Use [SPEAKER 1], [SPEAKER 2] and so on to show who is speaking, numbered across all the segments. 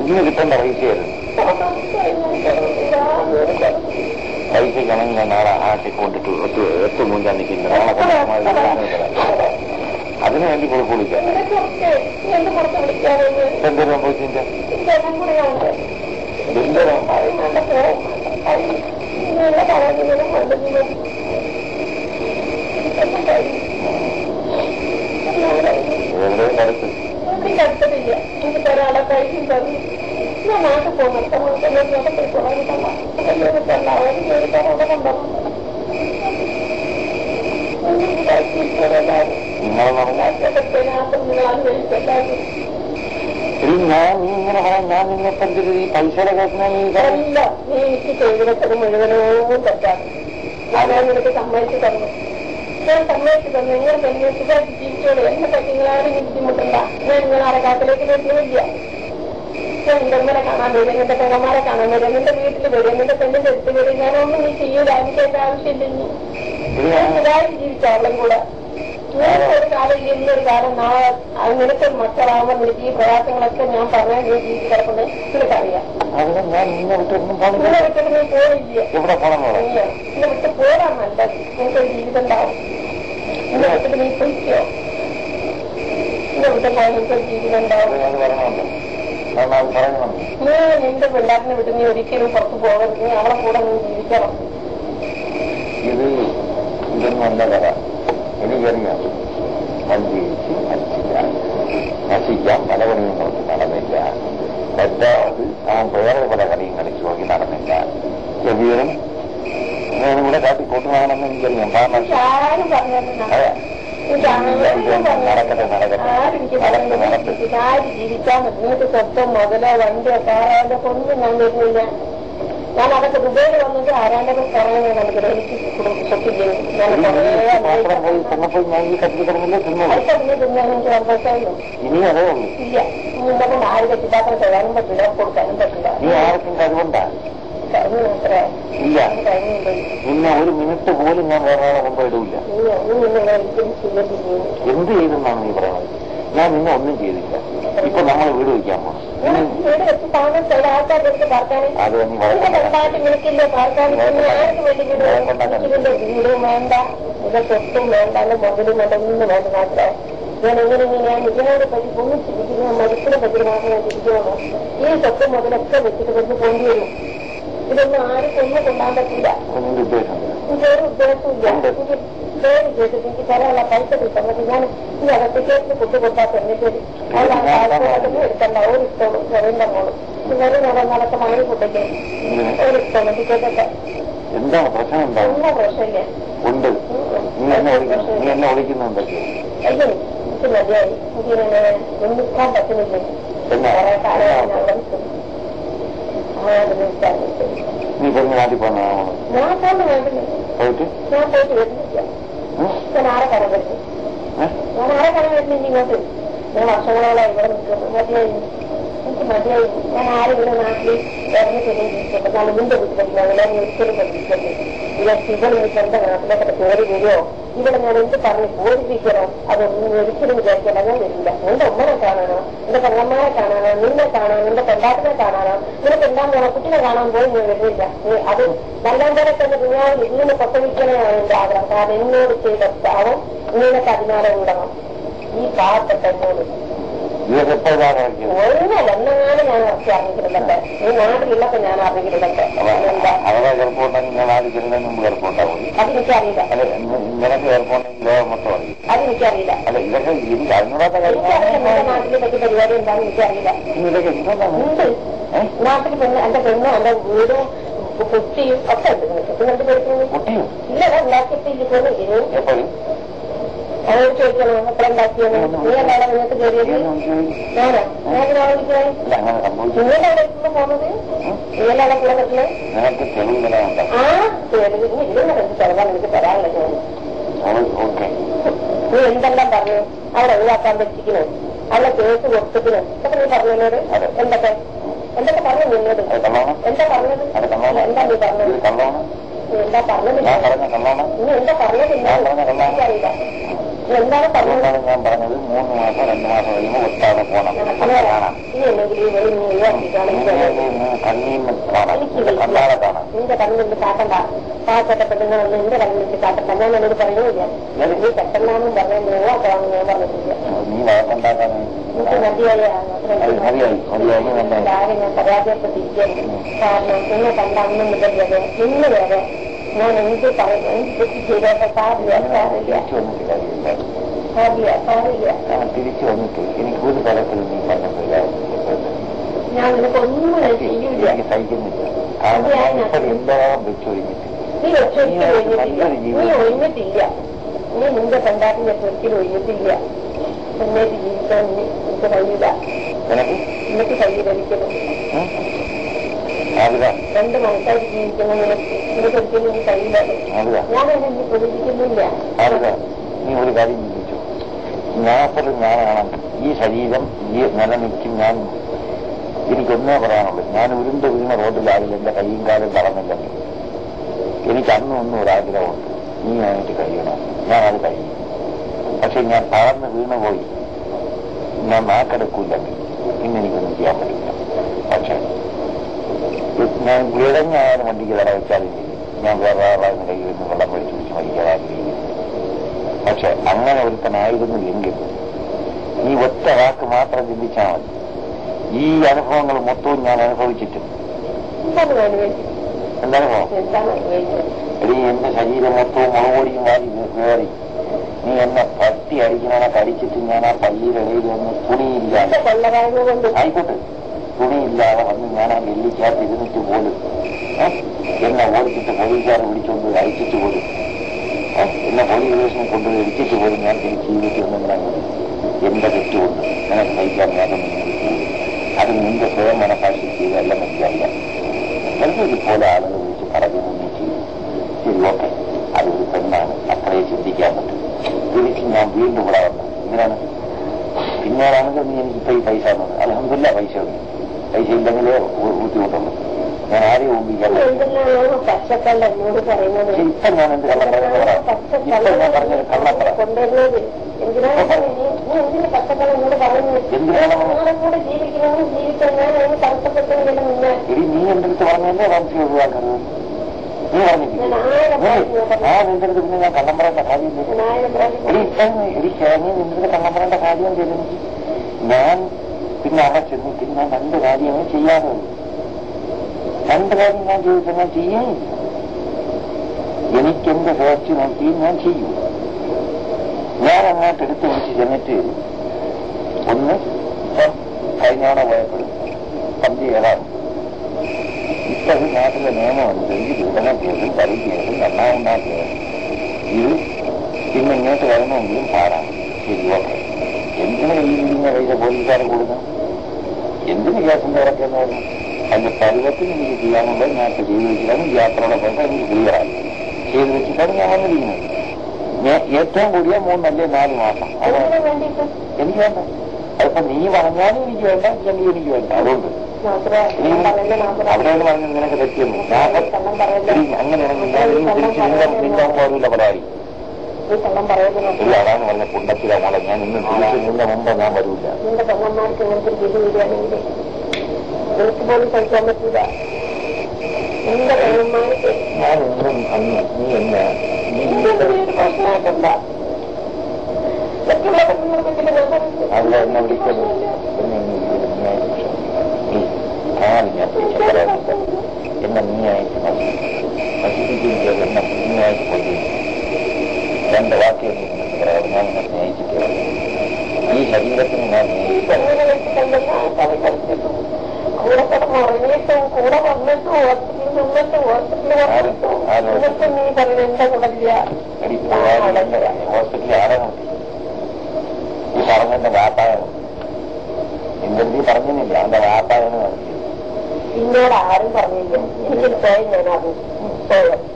[SPEAKER 1] ഇന്ന് കിട്ടേണ്ട പൈസയായിരുന്നു പൈസയ്ക്കാണെങ്കിൽ ഞാൻ നാളെ ആട്ടി കൊണ്ടിട്ട് ഒത്തു എട്ട് മുഞ്ചാൻ നിൽക്കുന്നു നാളെ കൊണ്ടുപോയി അതിനു വേണ്ടി കൊടുക്കൂലില്ല
[SPEAKER 2] എന്ത് പുറത്ത് വിളിക്കാറുണ്ട്
[SPEAKER 1] എന്തൊരു സംഭവിച്ചില്ല
[SPEAKER 2] പറയുന്നതിനും കൊണ്ടുവന്നു
[SPEAKER 1] എവിടെ നടത്ത്
[SPEAKER 2] എനിക്ക് അടുത്തതില്ല എനിക്ക് ഒരാളെ കഴിക്കും തന്നു ഞാൻ നാട്ടിൽ പോകുന്നു സമൂഹത്തിലേക്ക് പോയി തുടങ്ങിയിട്ടല്ല എല്ലാവരും അവരും ജോലിക്കാർ അവിടെ കൊണ്ടുവന്നു
[SPEAKER 1] നിങ്ങളെ പറഞ്ഞാൽ ഇനി ഞാൻ നീ ഇങ്ങനെ പറയാം ഞാൻ നിന്നിട്ട് എന്തൊരു ഈ പൈസയുടെ കേൾക്കുന്ന നീ പറയും
[SPEAKER 2] അല്ല നീ എനിക്ക് ചെയ്തിടത്തത് മുഴുവനും തെറ്റാണ് ഞാൻ നിനക്ക് സമ്മതിച്ചു തന്നു. ഞാൻ സമ്മതിച്ചു തന്നു. നിങ്ങൾ തന്നെ സുഖമായിട്ട് ജീവിച്ചോളൂ? എന്നെ പറ്റി നിങ്ങളാരും ബുദ്ധിമുട്ടില്ല. ഞാൻ നിങ്ങളാരെ കാട്ടിലേക്ക് വരുന്നില്ല. ഞാൻ എന്റെ അമ്മനെ കാണാൻ വരും. എന്റെ പെങ്ങന്മാരെ കാണാൻ വരും. എന്റെ വീട്ടിൽ വരും. എന്റെ പെണ്ണിന്റെ അടുത്ത് വരും. ഞാനൊന്നും നീ ചെയ്യൂല. എനിക്ക് എന്റെ ആവശ്യമില്ല ഞാൻ സുഖമായിട്ട് ജീവിച്ചോളും കൂടെ. നിനക്ക് ഒരു കാലം ഇന്നൊരു കാലം നാളെ നിനക്ക് മക്കളാവുമ്പോൾ എനിക്ക് ഈ പ്രയാസങ്ങളൊക്കെ ഞാൻ നീ ജീവിച്ചു കിടക്കുന്നത് നിനക്കറിയാം
[SPEAKER 1] അതിന് ഞാൻ നിന്നെ വിട്ടൊന്നും പോണില്ല.
[SPEAKER 2] വിട്ടിട്ട് പോയില്ല?
[SPEAKER 1] എവിടെ പോണം
[SPEAKER 2] ഇല്ല. നിന്നെ വിട്ട് പോരാൻ നല്ലത്. നിനക്കൊരു ജീവിതം ഉണ്ടാവും. നിന്നെ വിട്ടിട്ട് നീ പൊയ്ക്കോ നിന്നെ വിട്ട് പോയാൽ നിനക്കൊരു ജീവിതം ഉണ്ടാവും.
[SPEAKER 1] ഞാൻ
[SPEAKER 2] നിന്റെ പിള്ളേരിനെ വിട്ട് നീ ഒരിക്കലും പുറത്ത് പോകരുത്. നീ അവളെ കൂടെ നീ ജീവിക്കണം.
[SPEAKER 1] ഇത് ഇതൊന്നും അല്ല കഥ. എനിക്കറിയാം നശിച്ചില്ല നശിക്കാൻ പല പണിയും നോക്കി നടന്നില്ല തെറ്റാത് അവൻ വേറെ പല കളിയും കളിച്ചു നോക്കി നടന്നില്ല ചെവിയനും ഞാനും കൂടെ കാട്ടിക്കൂട്ടുവാണെന്ന് എനിക്കറിയാം കാരണം നടക്കട്ടെ നടക്കട്ടെ നടക്കട്ടെ നടക്കട്ടെ
[SPEAKER 2] ജീവിക്കാൻ പറ്റും സ്വത്തം മുതലോ വണ്ടിയോ കാറോ അതൊക്കെ ഞാൻ വരുന്നില്ല ഞാൻ അതൊക്കെ ദുബൈയിൽ വന്നിട്ട് ആരാണ്ടൊക്കെ പറയുന്നത് നമുക്ക്
[SPEAKER 1] ഇനി അതേ ഉള്ളൂ.
[SPEAKER 2] ഇല്ല. നിന്നെ കൊണ്ട് ആര് കെട്ടിപ്പാത്രം തരാനും പറ്റില്ല കൊടുക്കാനും പറ്റില്ല.
[SPEAKER 1] നീ ആർക്കും കഴിവുണ്ടാ?
[SPEAKER 2] കഴിഞ്ഞു മാത്രമേ
[SPEAKER 1] ഇല്ല. നിന്നെ ഒരു മിനിറ്റ് പോലും ഞാൻ വേറെ കൊണ്ടുപോയിടില്ല എന്ത് ചെയ്തെന്നാണ് നീ പറയുന്നത്? ഞാൻ ഇന്നും ഒന്നും ചെയ്തില്ല. ഇപ്പൊ നമ്മൾ വീട് വയ്ക്കാൻ പോകും
[SPEAKER 2] ഞാൻ
[SPEAKER 1] അത്
[SPEAKER 2] ഞാൻ എങ്ങനെ ഇങ്ങനെയാണ് ഇതിനോട് പറ്റി ഒന്നും മരിപ്പിനെ പറ്റി മാത്രമേ ഈ സ്വത്തും മുതലൊക്കെ വെച്ചിട്ട് കൊണ്ട് കൊണ്ടുവരും. ഇതൊന്നും ആരും കൊണ്ടാൻ പറ്റില്ല. ഉദ്ദേശമില്ല. തരാനുള്ള പൈസ കിട്ടുന്നത് ഞാൻ ഈ അകത്തേക്ക് ഫുഡ് കൊടുത്താൽ തന്നിട്ട് അതാണ് എടുക്കണ്ട ഒരു ഇഷ്ടമുള്ളൂ ചെറിയ മോളും ചെറിയ മോളെ മഴ ഒരു ഇഷ്ടമുള്ളൂ ടിക്കറ്റൊക്കെ
[SPEAKER 1] എന്താണ് പ്രശ്നം
[SPEAKER 2] ഉണ്ടാവും പ്രശ്നമില്ല
[SPEAKER 1] ഉണ്ട്. നീ എന്നെ വിളിക്കുന്നു നീ എന്നെ വിളിക്കുന്നുണ്ടൊക്കെ
[SPEAKER 2] അയ്യോ എനിക്ക് മതിയായി എനിക്ക് ഇങ്ങനെ പറ്റുന്നില്ല
[SPEAKER 1] നീ പറഞ്ഞ നാട്ടിൽ പോന്നാണോ
[SPEAKER 2] ഞാൻ
[SPEAKER 1] പോയിട്ട്?
[SPEAKER 2] ഞാൻ പോയിട്ട് വരുന്നില്ല.
[SPEAKER 1] ഉം?
[SPEAKER 2] ഞാൻ ആരെ പറയാൻ പറ്റും
[SPEAKER 1] ഏ?
[SPEAKER 2] ഞാൻ ആരെ പറയാൻ പറ്റില്ല ഇങ്ങോട്ട് ഞാൻ വർഷങ്ങളോളായി ഇവിടെ നിൽക്കുന്നു മതിയായി എനിക്ക് മതിയായി ഞാൻ ആരെങ്കിലും നാട്ടിൽ ഇറങ്ങി തിരിഞ്ഞ് ജീവിക്കട്ടെ ഞാൻ ഇതിന്റെ വീട്ടിലേക്ക് ഞാൻ ഒരിക്കലും പഠിപ്പിക്കട്ടെ ഇവിടെ ഇവിടെ എനിക്ക് എന്റെ നാട്ടിലേക്ക് കയറി വരുമോ ഇവിടെ ഞാൻ എന്ത് പറഞ്ഞ് ബോധിപ്പിക്കണോ അതൊന്നും ഒരിക്കലും വിചാരിക്കണ്ട ഞാൻ വരില്ല എന്റെ ഉമ്മനെ കാണാനോ എന്റെ പെങ്ങന്മാരെ കാണാനോ നിന്നെ കാണാനോ എന്റെ പെണ്ടാട്ടിനെ കാണാനോ നിനക്ക് എന്താൻ പോണോ കുട്ടിനെ കാണാൻ പോയി ഞാൻ വരുന്നില്ല നീ അത് നല്ലാൻ പോലെ തന്നെ ദുനിയാവിൽ ഇങ്ങനെ പ്രസവിക്കണമെന്നാണ് എന്റെ ആഗ്രഹം കാരണം എന്നോട് ചെയ്ത പാവം നിനക്ക് അതിനാലെ വിടണം ഈ പാവപ്പെട്ട എന്നോട്
[SPEAKER 1] ഇതൊക്കെ എപ്പോഴാണ് ഇറക്കിയത്
[SPEAKER 2] ഒന്നല്ല എന്നെങ്ങാനും ഞാൻ ഇറക്കി അറിഞ്ഞിട്ടുണ്ടൊക്കെ ഈ നാട്ടിലുള്ളപ്പോ ഞാൻ എന്താ
[SPEAKER 1] അവരെ ചെറുപ്പമുണ്ടെങ്കിൽ ഞാൻ ആദ്യം ചെല്ലുന്നതിന് മുമ്പ് ചെറുപ്പമുണ്ടാവും
[SPEAKER 2] അതെനിക്കറിയില്ല.
[SPEAKER 1] അല്ല നിനക്ക് ചെറുപ്പമുണ്ടെങ്കിൽ ലോകം മൊത്തം അറിയും.
[SPEAKER 2] അതെനിക്കറിയില്ല
[SPEAKER 1] അല്ല ഇതൊക്കെ എനിക്ക് അറിഞ്ഞൂടാത്ത കാര്യം
[SPEAKER 2] നാട്ടിലെ പറ്റി പരിപാടി എന്താണെന്ന് എനിക്കറിയില്ല.
[SPEAKER 1] ഇതൊക്കെ എന്താണ്?
[SPEAKER 2] നാട്ടിൽ പെണ്ണ് എന്റെ പെണ്ണും എന്റെ വീടും കുട്ടിയും ഒക്കെ ഉണ്ട്. നിങ്ങൾക്ക്
[SPEAKER 1] കുട്ടിയോ?
[SPEAKER 2] ഇല്ല. ഉണ്ടാക്കിയിട്ടില്ല
[SPEAKER 1] എപ്പോഴും?
[SPEAKER 2] അവരോട് ചോദിക്കണം എത്ര ഉണ്ടാക്കിയത് നീ എന്താണ് നിങ്ങൾക്ക് കയറിയത് ഞാനാ നിങ്ങളുടെ അവിടെ എത്തുമ്പോ പോകുന്നത് നിങ്ങളുടെ കൂടെ
[SPEAKER 1] നിലമുണ്ടോ
[SPEAKER 2] ആ. ഇനി ഇതിനെ എനിക്ക് ചെലവാൻ എനിക്ക് തരാനുള്ള
[SPEAKER 1] ഓക്കെ
[SPEAKER 2] നീ എന്തെല്ലാം പറഞ്ഞു അവിടെ ഒഴിവാക്കാൻ പറ്റിക്കണോ അവിടെ കേസ് കൊടുത്തിക്കണോ ഇതൊക്കെ നീ പറഞ്ഞോട് എന്തൊക്കെ എന്തൊക്കെ പറഞ്ഞു നിന്നോട് എന്താ പറഞ്ഞത് എന്താ നീ പറഞ്ഞത് എന്താ പറഞ്ഞത് നീ എന്താ പറഞ്ഞത്
[SPEAKER 1] ഞാൻ
[SPEAKER 2] എന്താണ്
[SPEAKER 1] അതുകൊണ്ടാണ് ഞാൻ പറഞ്ഞത് മൂന്ന് മാസം രണ്ട് മാസം കഴിയുമ്പോൾ ഒട്ടാതെ പോകണം കാണാം കണ്ണീന്ന് കാണാം കണ്ണാടെ കാണാം.
[SPEAKER 2] നിന്റെ കണ്ണിൽ കാട്ടണ്ട പാവപ്പെട്ട പെണ്ണുങ്ങൾ നിന്റെ കണ്ണിൽ കാട്ടണ്ട ഞാൻ എന്നോട് പറയുന്നില്ല നീ പെട്ടെന്നാണെന്ന് പറഞ്ഞാൽ ഒഴിവാക്കാമെന്ന് ഞാൻ പറഞ്ഞിട്ടില്ല.
[SPEAKER 1] നീ വഴക്കുണ്ടാക്കാൻ
[SPEAKER 2] എനിക്ക് ആരും ഞാൻ പരാജയപ്പെട്ടിരിക്കുന്നു കാരണം നിന്നെ കണ്ട അന്ന് മുതൽ വരെ ഇന്ന് വരെ ഞാൻ എന്ത് പറയുന്നു എന്ത് തെറ്റ് ചെയ്തോട്ടെ സാറില്ല സാറില്ല
[SPEAKER 1] തിരിച്ചു വന്നിട്ട് കാര്യമില്ല
[SPEAKER 2] സാറില്ല സാറില്ല
[SPEAKER 1] ഞാൻ തിരിച്ചു വന്നിട്ട് എനിക്ക് ഒരു തരത്തിൽ നീ പറഞ്ഞിട്ടില്ല
[SPEAKER 2] ഞാൻ നിനക്ക് ഒന്നും ചെയ്യൂല
[SPEAKER 1] എനിക്ക് സഹിക്കുന്നില്ല കാരണം ഞാൻ ഇപ്പോൾ എല്ലാം വെച്ചൊരുങ്ങിട്ട്
[SPEAKER 2] നീ ഒരിക്കലും ഒഴിഞ്ഞിട്ടില്ല നീ ഒഴിഞ്ഞിട്ടില്ല നീ നിന്റെ പെണ്ടാട്ടിനെ ഒരിക്കലും ഒഴിഞ്ഞിട്ടില്ല മുന്നേറ്റ് ജീവിക്കാൻ നീ നിനക്ക് കഴിയില്ല
[SPEAKER 1] നിനക്ക്
[SPEAKER 2] നിനക്ക് കഴിയില്ല ഒരിക്കലും
[SPEAKER 1] ആവുക
[SPEAKER 2] രണ്ട് മനസ്സായിട്ട് നീ കഴിയില്ല
[SPEAKER 1] ആവുക
[SPEAKER 2] ഞാനതിനെ നീ പ്രതീക്ഷിക്കുന്നില്ല.
[SPEAKER 1] ആവുക നീ ഒരു കാര്യം ചിന്തിച്ചു. ഞാനപ്പോഴും ഞാനാണ്. ഈ ശരീരം ഈ നിലനിൽക്കും ഞാൻ എനിക്കൊന്നേ പറയാനുള്ളൂ. ഞാൻ ഉരുണ്ട് വീണ റോഡിലാവില്ല എന്റെ കൈയും കാലും തളർന്നില്ലെങ്കിൽ എനിക്ക് അന്നും ഒന്നും ഒരാഗ്രഹമുണ്ട്. നീ ആയിട്ട് കഴിയണം. ഞാൻ അത് കഴിയും. പക്ഷെ ഞാൻ തളർന്ന് വീണുപോയി. ഞാൻ നാക്കെടുക്കൂല്ലെങ്കിൽ പിന്നെ എനിക്കൊന്നും ചെയ്യാൻ പറ്റില്ല. ഞാൻ ഇഴഞ്ഞായാലും വണ്ടിക്ക് തട വെച്ചാലും ഞാൻ വേറെ ആളായിരുന്നു കയ്യിൽ നിന്ന് വെള്ളം മേടിച്ച് കുടിച്ച് മരിക്കാൻ പക്ഷെ അങ്ങനെ ഒരുത്തനായിരുന്നു എങ്കിൽ ഈ ഒറ്റ വാക്ക് മാത്രം ചിന്തിച്ചാൽ മതി. ഈ അനുഭവങ്ങൾ മൊത്തവും ഞാൻ അനുഭവിച്ചിട്ട്.
[SPEAKER 2] എന്താണ്
[SPEAKER 1] എന്തനുഭവം എടീ എന്റെ ശരീരം മൊത്തവും മുളകൊടിയും വാരി കയറി നീ എന്നെ പട്ടി അടിക്കണ കടിച്ചിട്ട് ഞാൻ ആ പള്ളിയുടെ ഇടയിൽ ഒന്ന്
[SPEAKER 2] തുണിയില്ല.
[SPEAKER 1] ആയിക്കോട്ടെ. തുണിയില്ലാതെ വന്ന് ഞാൻ ആ വെള്ളിക്കകത്ത് ഇരുന്നിട്ട് പോലും? എന്നെ ഓടിച്ചിട്ട് പോലീസുകാരെ വിളിച്ചുകൊണ്ട് അയച്ചിട്ട് പോലും? എന്നെ പോലീസ് സ്റ്റേഷനിൽ കൊണ്ടുപോയി അടിച്ചിട്ട് പോലും ഞാൻ ജീവിതത്തിൽ ഒന്നെങ്കിലും എന്റെ തെറ്റുകൊണ്ട് നിനക്ക് സഹിക്കാൻ നേരം അത് നിന്റെ സ്വയം മനസാക്ഷി ചെയ്തല്ല മനസ്സിലായില്ല എനിക്ക് ഇതുപോലെ ആളുകൾ വിളിച്ച് പറഞ്ഞു നീ ചെയ്യും ശരി ഓക്കെ. അതൊരു പെണ്ണാണ്. അത്രയും ചിന്തിക്കാൻ പറ്റും. തിരിച്ച് ഞാൻ വീണ്ടും ഇവിടെ വന്നു. ഇതിനാണ് പിന്നീടാണെങ്കിൽ നീ എനിക്കിപ്പോ ഈ പൈസ തന്നത്. അലഹമില്ല പൈസ ഉണ്ട്. പൈസ ബു- ബുദ്ധിമുട്ടുള്ളൂ ഞാൻ ആരെയും പക്ഷെ ഇപ്പൊ ഞാൻ എന്ത് കള്ളം പറയുന്നത് പറയാം ഇപ്പൊ ഞാൻ പറഞ്ഞത് കള്ളം പറയാം
[SPEAKER 2] എന്തിനാണ് നീ
[SPEAKER 1] എന്റെ അടുത്ത് പറഞ്ഞല്ലേ വംശം ഒഴിവാക്കരുത് നീ പറഞ്ഞിട്ടില്ല. ആ നിന്റെ അടുത്ത് പിന്നെ ഞാൻ കള്ളം പറയേണ്ട കാര്യം ഇപ്പം എടി ചേങ്ങി നിന്റെ അടുത്ത് കള്ളം പറയേണ്ട കാര്യം ചെയ്തു ഞാൻ പിന്നെ അവിടെ ചെന്നിട്ട് ഞാൻ രണ്ട് കാര്യങ്ങൾ ചെയ്യാതെ. രണ്ട് കാര്യം ഞാൻ ചെയ്തിട്ട് ഞാൻ ചെയ്യുകയില്ല. എനിക്കെന്റെ ഫേസ്റ്റ് നോക്കി ഞാൻ ചെയ്യും. ഞാൻ അങ്ങോട്ട് എടുത്ത് വിളിച്ച് ചെന്നിട്ട് ഒന്ന് കഴിഞ്ഞാണോ പോയപ്പോഴും പന്തി ഏതാണ് ഇപ്പൊ ഈ നാട്ടിലെ നിയമം അനുസരിച്ച് പീഡന കേസും പരി കേസും രണ്ടാമണ്ടാ കേസും ഇത് പിന്നെ ഇങ്ങോട്ട് വരണമെങ്കിലും പാടാണ് ശരി ഓക്കെ. എന്തിനാ ഈ പൈസ പോലീസുകാരെ കൊടുക്കണം എന്തിന് കേസിന്റെ ഇറക്കെന്ന് പറഞ്ഞു അതിന്റെ പരുവത്തിന് എനിക്ക് ചെയ്യാനുള്ളത് ഞാൻ ഇപ്പൊ ചെയ്തു വെച്ചിട്ടാണ് യാത്രയുടെ പൈസ എനിക്ക് ക്ലിയറായി ചെയ്തു വെച്ചിട്ടാണ് ഞാൻ വന്നിരിക്കുന്നത്. ഞാൻ ഏറ്റവും കൂടിയ മൂന്നല്ലേ നാല് മാസം?
[SPEAKER 2] അതാണ്
[SPEAKER 1] എനിക്ക് വേണ്ട. അതിപ്പോ നീ പറഞ്ഞാലും എനിക്ക് വേണ്ട ഇല്ലെങ്കിൽ എനിക്ക് വേണ്ട. അതുകൊണ്ട്. അവിടെയാണ് പറഞ്ഞത് നിനക്ക് തെറ്റിയെന്ന് അങ്ങനെയാണെങ്കിൽ തിരിച്ച് നിന്റെ പോരില്ല പരാതി
[SPEAKER 2] നീ കള്ളം പറയുന്നു
[SPEAKER 1] ഇല്ല അതാണ് പറഞ്ഞ കുണ്ടത്തില മോളെ ഞാൻ ഇന്ന് തിരിച്ചു നിന്ന മുമ്പ് ഞാൻ വരൂല.
[SPEAKER 2] നിന്റെ പെണ്ണന്മാർക്ക് ഇങ്ങനത്തെ വിധി വരികയാണെങ്കിൽ എനിക്ക് പോലും കഴിക്കാൻ പറ്റില്ല നിന്റെ പെണ്ണന്മാർക്ക്
[SPEAKER 1] ഞാൻ ഒന്നും അന്ന് നീ എന്നെ
[SPEAKER 2] നിർബന്ധിച്ച്
[SPEAKER 1] അവിടെ എന്നെ വിളിക്കുന്നു ഞാൻ പിടിച്ച പറയാനില്ല എന്നെ നീ നശി നശിപ്പിക്കുകയും ചെയ്ത് എന്നെ നീ ആയിട്ട് കൊല്ലുകയും രണ്ട് വാക്കുകൾ ഞാൻ സ്നേഹിച്ചിട്ടുള്ളത്. ഈ ശരീരത്തിന് ഞാൻ
[SPEAKER 2] ഈ കൂടെ കിടന്ന് ഉറങ്ങിയിട്ടും കൂടെ വന്നിട്ടും ഹോസ്പിറ്റലിൽ നിന്നിട്ടും ഹോസ്പിറ്റലിൽ വന്നിട്ടും നീ കുടല്ല
[SPEAKER 1] ഹോസ്പിറ്റലിൽ പറഞ്ഞെന്റെ വാപ്പായാണ് എന്തെന്തി പറഞ്ഞില്ല അവന്റെ വാപ്പായാണ്
[SPEAKER 2] എന്നോട് ആരും പറഞ്ഞില്ല എനിക്ക് സ്വയം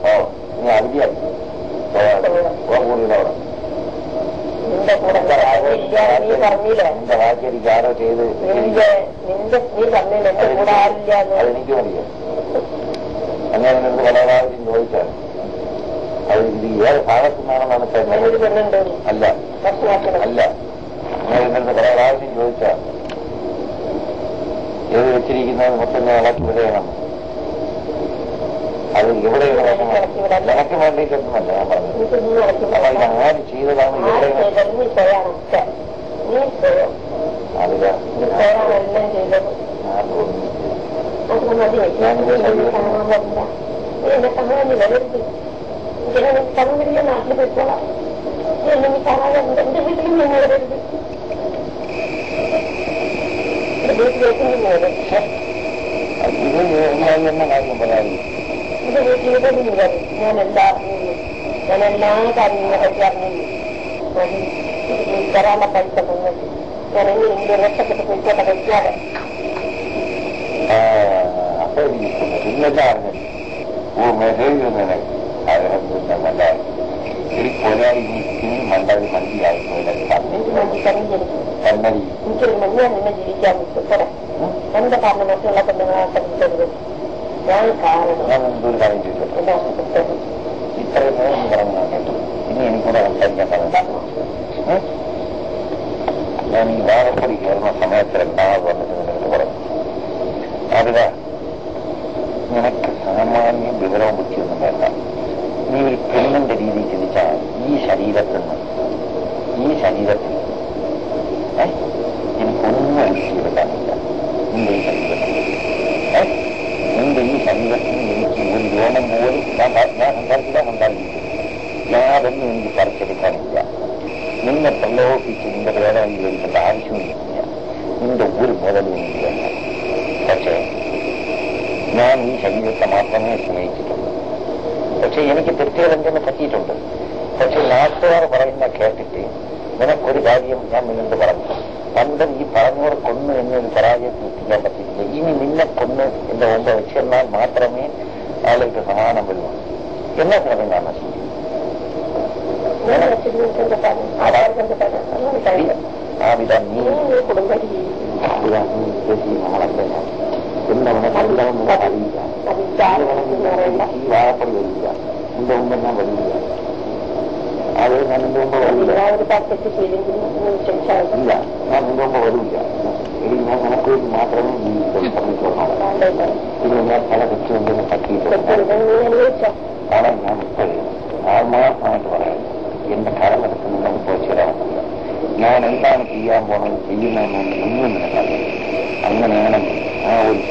[SPEAKER 1] ഓ നീ അവധിയായി
[SPEAKER 2] നിന്റെ
[SPEAKER 1] ആരോ ചെയ്ത് അതെനിക്കും അങ്ങനെ നിനക്ക് പല പ്രാവശ്യം ചോദിച്ചാൽ അത് ഇത് ഏത് ഭാഗത്തു നിന്നാണെന്നാണ് അല്ല അല്ല പ്രാവശ്യം ഏത് വെച്ചിരിക്കുന്നത് മൊത്തം ഞാൻ ഇളക്കി വിടയണം അത് എവിടെയാണ് വിടണം? നിനക്ക് വേണ്ടിയിട്ടൊന്നുമല്ല ഞാൻ പറഞ്ഞത്
[SPEAKER 2] എനിക്കൊന്നും നടക്കില്ല
[SPEAKER 1] അപ്പൊ ഇത് ആര് ചെയ്തതാണ്
[SPEAKER 2] ആര്
[SPEAKER 1] എവിടെയാണ്
[SPEAKER 2] ചെയ്തത് നീ സ്വയാണ് ഒക്കെ നീ സ്വയം
[SPEAKER 1] അതില്ല
[SPEAKER 2] നീ സ്വയാണ് എല്ലാം ചെയ്തത്
[SPEAKER 1] ഞാൻ തോന്നുന്നു
[SPEAKER 2] അത് മതി ഞാൻ നീ എന്നെ കാണാൻ വരില്ല നീ എന്നെ കാണാൻ വരരുത് ഇങ്ങനെ നീ കണ്ണുകളിലെ നാട്ടിൽ പോയിക്കോളാം നീ എന്നെ നീ കാണാതെ എന്റെ വീട്ടിലും നീ വരരുത് എന്റെ വീട്ടിലേക്ക് നീ വരും
[SPEAKER 1] ഇത് ഞാൻ എന്ന കാര്യം പറയാറില്ല
[SPEAKER 2] എന്റെ വീട്ടിലേക്ക് നീ വരും ഞാൻ എല്ലാ അറിഞ്ഞു ഞാൻ എല്ലാ കാര്യങ്ങളെ പറ്റി അറിഞ്ഞു മതി നീ തരാനുള്ള പൈസ തന്നത് ഞാൻ ഇനി എന്റെ രക്ഷപ്പെട്ട് പോയിക്കോട്ടെ കഴിക്കാതെ
[SPEAKER 1] അപ്പൊ പിന്നെല്ലാം അറിഞ്ഞു ഓ മെസ്സേജ് തന്നെ അതിനെ നല്ല ഒരു കൊലായി നീക്കിന് മണ്ടത് മണ്ടിയായി
[SPEAKER 2] എനിക്ക് മതി കറിഞ്ഞിരിക്കും
[SPEAKER 1] കണ്ണടി
[SPEAKER 2] എനിക്കൊരു മഞ്ഞ നിന്നെ ജീവിക്കാൻ പറ്റും എന്റെ കാരണം മറ്റുള്ള പെണ്ണുങ്ങളെ പഠിക്കരുത് ഞാൻ കാരണം
[SPEAKER 1] ഞാൻ എന്തൊരു കാര്യം ചോദിച്ചോട്ടെ
[SPEAKER 2] എന്റെ ആശുപത്രി
[SPEAKER 1] ഇത്രയും നേരം പറഞ്ഞു ഞാൻ കേട്ടു ഇനി എനിക്കൂടെ സംസാരിക്കാൻ പറഞ്ഞു ഞാൻ ഈ വാഴപ്പൊടി കയറുന്ന സമയത്ത് രണ്ടാമത് വന്നിട്ട് നിനക്ക് പറഞ്ഞു അതില നിനക്ക് സാമാന്യം വിവരവും ബുദ്ധിയൊന്നും വേണ്ട നീ ഒരു പെണ്ണിന്റെ രീതിയിൽ ചിന്തിച്ചാൽ ഈ ശരീരത്തിൽ നിന്ന് ഈ ശരീരത്തിൽ ഏ എനിക്കൊന്നും ചെയ്തിട്ടാണില്ല നിന്റെ ഈ ശരീരത്തിൽ ഏ നിന്റെ ഈ ശരീരത്തിൽ എനിക്ക് ഒരു രോമം പോലും ഞാൻ പ- ഞാൻ സംസാരിക്കില്ല സംസാരിക്കില്ല യാതൊന്നും എനിക്ക് പറിച്ചെടുക്കാനില്ല നിന്നെ പ്രലോഭിപ്പിച്ച് നിന്റെ വേദന വിവരിക്കേണ്ട ആവശ്യമില്ല നിന്റെ ഒരു മുതലും എനിക്ക് വേണ്ട പക്ഷേ ഞാൻ ഈ ശരീരത്തെ മാത്രമേ സ്നേഹിച്ചിട്ടുള്ളൂ പക്ഷെ എനിക്ക് തെറ്റുകളെന്തെന്ന് പറ്റിയിട്ടുണ്ട് പക്ഷെ നാട്ടുകാർ പറയുന്ന കേട്ടിട്ട് നിനക്കൊരു കാര്യം ഞാൻ നിന്നോട് പറഞ്ഞു പണ്ട് ഈ പറഞ്ഞവർ കൊന്നു എന്നൊരു പരാജയത്തിൽ എത്തിക്കാൻ പറ്റിയിട്ടില്ല ഇനി നിന്നെ കൊന്ന് എന്റെ മുമ്പ് വെച്ചെന്നാൽ മാത്രമേ ആളുകൾക്ക് സമാധാനം വരുള്ളൂ എന്നാ സാറേ ഞാൻ നശിക്കും
[SPEAKER 2] ഞാൻ വെച്ചിരുന്നു ബന്ധപ്പാട് ആധാർ ബന്ധപ്പാട് അങ്ങനെ കഴിയും
[SPEAKER 1] ആ വിധ നീ
[SPEAKER 2] നീ കുടുംബത്തിൽ ജീവിക്കും
[SPEAKER 1] വിധ നീ ചേച്ചി നമ്മളല്ല ഞാൻ എന്നവനെ കൊല്ലണമെന്ന് അറിയില്ല
[SPEAKER 2] അത് ജാതകമെന്ന് പറയണ്ട
[SPEAKER 1] ഈ വാഴപ്പടി വരില്ല നിന്റെ മുമ്പ് ഞാൻ വരില്ല അത് ഞാൻ നിന്റെ മുമ്പ് വരില്ല
[SPEAKER 2] ഞാൻ ഒരു പാക്കറ്റ് ചെയ്തെങ്കിൽ നീ ക്ഷമിച്ചാൽ
[SPEAKER 1] ഇല്ല ഞാൻ നിന്റെ മുമ്പ് വരില്ല ഇനി ഞാൻ നമുക്ക് വേണ്ടി മാത്രമേ ജീവിതം പറഞ്ഞിട്ടുള്ളൂ ഇനി ഞാൻ പല തെറ്റുകൊണ്ടെന്ന് പറ്റിയിട്ടുണ്ട്
[SPEAKER 2] നീ അനുഭവിച്ചോ
[SPEAKER 1] ആണ് ഞാൻ ഇപ്പോഴും ആത്മാർത്ഥമായിട്ട് പറയാം എന്റെ കടമെടുത്ത് നിങ്ങൾ ഇപ്പോൾ ചിലവില്ല ഞാൻ എന്താണ് ചെയ്യാൻ പോകുന്നത് ചെയ്യുന്നതെന്ന് ഒന്നും നിനക്കറിയില്ല അങ്ങനെയാണെങ്കിൽ ആ ഒരു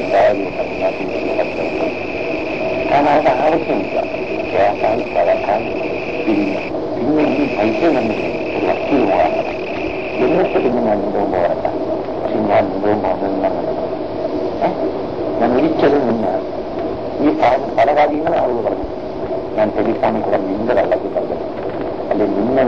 [SPEAKER 1] എന്നിട്ട് പിന്നെ ഞാൻ നിന്റെ മുമ്പ് വരണ്ട പക്ഷെ ഞാൻ നിന്റെ മുമ്പ് വന്നതെന്നാണ് നടക്കുന്നത് ഏഹ് ഞാൻ ഒരിക്കലും നിന്ന് ഈ പറഞ്ഞ പല കാര്യങ്ങളും ആളുകൾ പറഞ്ഞു ഞാൻ ടെലിഫോണിൽ കൂടെ നിന്റെ വെള്ളത്തിൽ പറഞ്ഞു അല്ലെ നിന്നെ